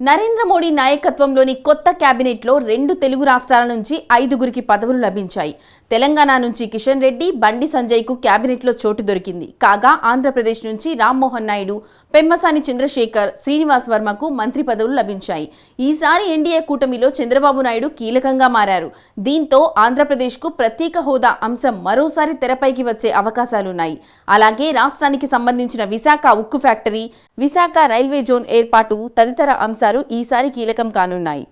నరేంద్ర మోడీ నాయకత్వంలోని కొత్త కేబినెట్లో రెండు తెలుగు రాష్ట్రాల నుంచి ఐదుగురికి పదవులు లభించాయి. తెలంగాణ నుంచి కిషన్ రెడ్డి బండి సంజయ్కు కేబినెట్లో చోటు దొరికింది. కాగా ఆంధ్రప్రదేశ్ నుంచి రామ్మోహన్ నాయుడు పెమ్మసాని చంద్రశేఖర్ శ్రీనివాస్ వర్మకు మంత్రి పదవులు లభించాయి. ఈసారి ఎన్డీఏ కూటమిలో చంద్రబాబు నాయుడు కీలకంగా మారారు. దీంతో ఆంధ్రప్రదేశ్కు ప్రత్యేక హోదా అంశం మరోసారి తెరపైకి వచ్చే అవకాశాలున్నాయి. అలాగే రాష్ట్రానికి సంబంధించిన విశాఖ ఉక్కు ఫ్యాక్టరీ విశాఖ రైల్వే జోన్ ఏర్పాటు తదితర అంశాలు ఈసారి కీలకం కానున్నాయి.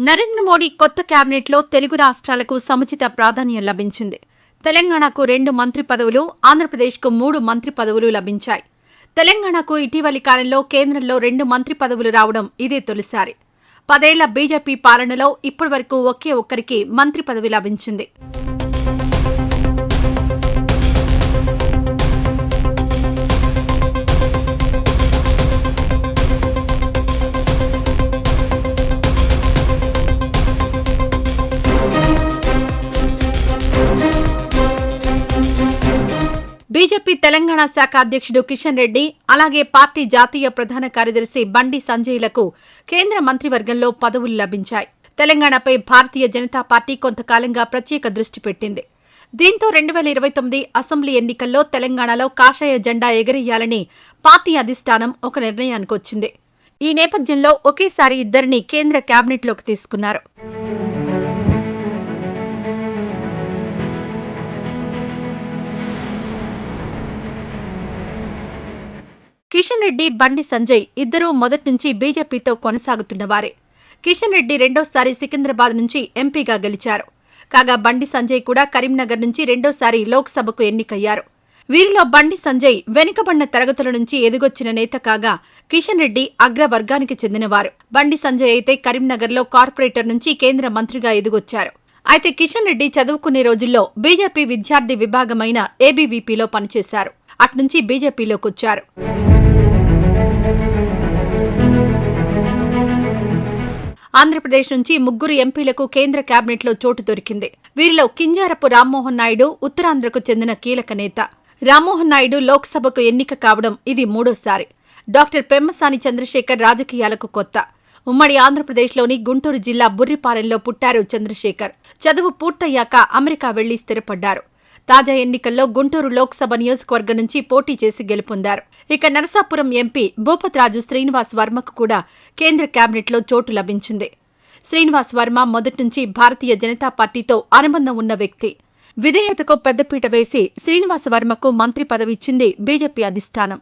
నరేంద్ర మోడీ కొత్త కేబినెట్లో తెలుగు రాష్ట్రాలకు సముచిత ప్రాధాన్యం లభించింది. తెలంగాణకు రెండు మంత్రి పదవులు ఆంధ్రప్రదేశ్కు మూడు మంత్రి పదవులు లభించాయి. తెలంగాణకు ఇటీవలి కాలంలో కేంద్రంలో రెండు మంత్రి పదవులు రావడం ఇదే తొలిసారి. పదేళ్ళ బీజేపీ పాలనలో ఇప్పటివరకు ఒకే ఒక్కరికి మంత్రి పదవి లభించింది. బీజేపీ తెలంగాణ శాఖ అధ్యక్షుడు కిషన్ రెడ్డి అలాగే పార్టీ జాతీయ ప్రధాన కార్యదర్శి బండి సంజయ్లకు కేంద్ర మంత్రివర్గంలో పదవులు లభించాయి. తెలంగాణపై భారతీయ జనతా పార్టీ కొంతకాలంగా ప్రత్యేక దృష్టి పెట్టింది. దీంతో రెండు వేల ఇరవై తొమ్మిది అసెంబ్లీ ఎన్నికల్లో తెలంగాణలో కాషాయ జెండా ఎగరేయాలని పార్టీ అధిష్టానం ఒక నిర్ణయానికి వచ్చింది ఈ నేపథ్యంలో ఒకేసారి ఇద్దరిని కేంద్ర కేబినెట్లోకి తీసుకున్నారు. కిషన్ రెడ్డి బండి సంజయ్ ఇద్దరూ మొదటి నుంచి బీజేపీతో కొనసాగుతున్నవారే కిషన్ రెడ్డి రెండోసారి సికింద్రాబాద్ నుంచి ఎంపీగా గెలిచారు. కాగా బండి సంజయ్ కూడా కరీంనగర్ నుంచి రెండోసారి లోక్సభకు ఎన్నికయ్యారు. వీరిలో బండి సంజయ్ వెనుకబడిన తరగతుల నుంచి ఎదిగొచ్చిన నేత కాగా కిషన్ రెడ్డి అగ్రవర్గానికి చెందినవారు. బండి సంజయ్ అయితే కరీంనగర్లో కార్పొరేటర్ నుంచి కేంద్ర మంత్రిగా ఎదిగొచ్చారు. అయితే కిషన్ రెడ్డి చదువుకునే రోజుల్లో బీజేపీ విద్యార్థి విభాగమైన ఏబీవీపీలో పనిచేశారు. అట్నుంచి బీజేపీలోకొచ్చారు. ఆంధ్రప్రదేశ్ నుంచి ముగ్గురు ఎంపీలకు కేంద్ర కేబినెట్లో చోటు దొరికింది. వీరిలో కింజారపు రామ్మోహన్ నాయుడు ఉత్తరాంధ్రకు చెందిన కీలక నేత. రామ్మోహన్ నాయుడు లోక్సభకు ఎన్నిక కావడం ఇది మూడోసారి. డాక్టర్ పెమ్మసాని చంద్రశేఖర్ రాజకీయాలకు కొత్త. ఉమ్మడి ఆంధ్రప్రదేశ్లోని గుంటూరు జిల్లా బుర్రిపాలెంలో పుట్టారు చంద్రశేఖర్. చదువు పూర్తయ్యాక అమెరికా వెళ్ళి స్థిరపడ్డారు. తాజా ఎన్నికల్లో గుంటూరు లోక్సభ నియోజకవర్గం నుంచి పోటీ చేసి గెలుపొందారు. ఇక నరసాపురం ఎంపీ భూపతిరాజు శ్రీనివాస్ వర్మకు కూడా కేంద్ర కేబినెట్లో చోటు లభించింది. శ్రీనివాస్ వర్మ మొదటి నుంచి భారతీయ జనతా పార్టీతో అనుబంధం ఉన్న వ్యక్తి. విధేయతకు పెద్దపీట వేసి శ్రీనివాస వర్మకు మంత్రి పదవి ఇచ్చింది బీజేపీ అధిష్టానం.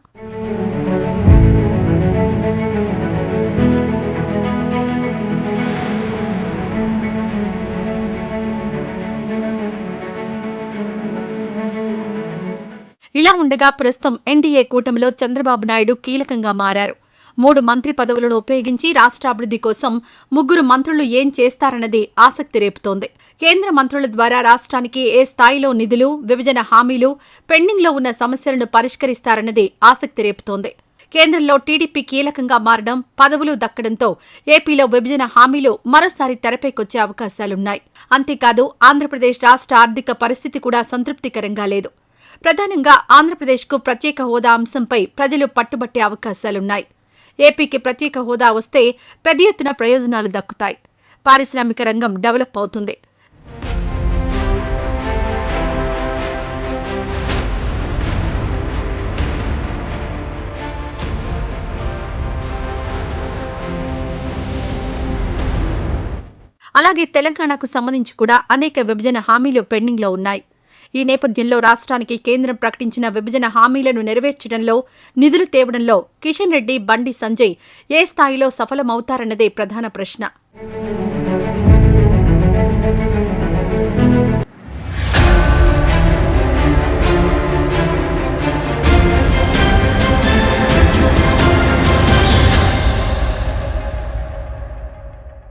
ఇలా ఉండగా ప్రస్తుతం ఎన్డీఏ కూటమిలో చంద్రబాబు నాయుడు కీలకంగా మారారు. మూడు మంత్రి పదవులను ఉపయోగించి రాష్ట్రాభివృద్ధి కోసం ముగ్గురు మంత్రులు ఏం చేస్తారన్నది ఆసక్తి రేపుతోంది. కేంద్ర మంత్రుల ద్వారా రాష్ట్రానికి ఏ స్థాయిలో నిధులు విభజన హామీలు పెండింగ్లో ఉన్న సమస్యలను పరిష్కరిస్తారన్నది ఆసక్తి రేపుతోంది. కేంద్రంలో టీడీపీ కీలకంగా మారడం పదవులు దక్కడంతో ఏపీలో విభజన హామీలు మరోసారి తెరపైకొచ్చే అవకాశాలున్నాయి. అంతేకాదు ఆంధ్రప్రదేశ్ రాష్ట్ర ఆర్థిక పరిస్థితి కూడా సంతృప్తికరంగా లేదు. ప్రధానంగా ఆంధ్రప్రదేశ్కు ప్రత్యేక హోదా అంశంపై ప్రజలు పట్టుబట్టే అవకాశాలున్నాయి. ఏపీకి ప్రత్యేక హోదా వస్తే పెద్ద ఎత్తున ప్రయోజనాలు దక్కుతాయి. పారిశ్రామిక రంగం డెవలప్ అవుతుంది. అలాగే తెలంగాణకు సంబంధించి కూడా అనేక విభజన హామీలు పెండింగ్లో ఉన్నాయి. ఈ నేపథ్యంలో రాష్ట్రానికి కేంద్రం ప్రకటించిన విభజన హామీలను నెరవేర్చడంలో నిధులు తేవడంలో కిషన్ రెడ్డి బండి సంజయ్ ఏ స్థాయిలో సఫలమవుతారన్నదే ప్రధాన ప్రశ్న.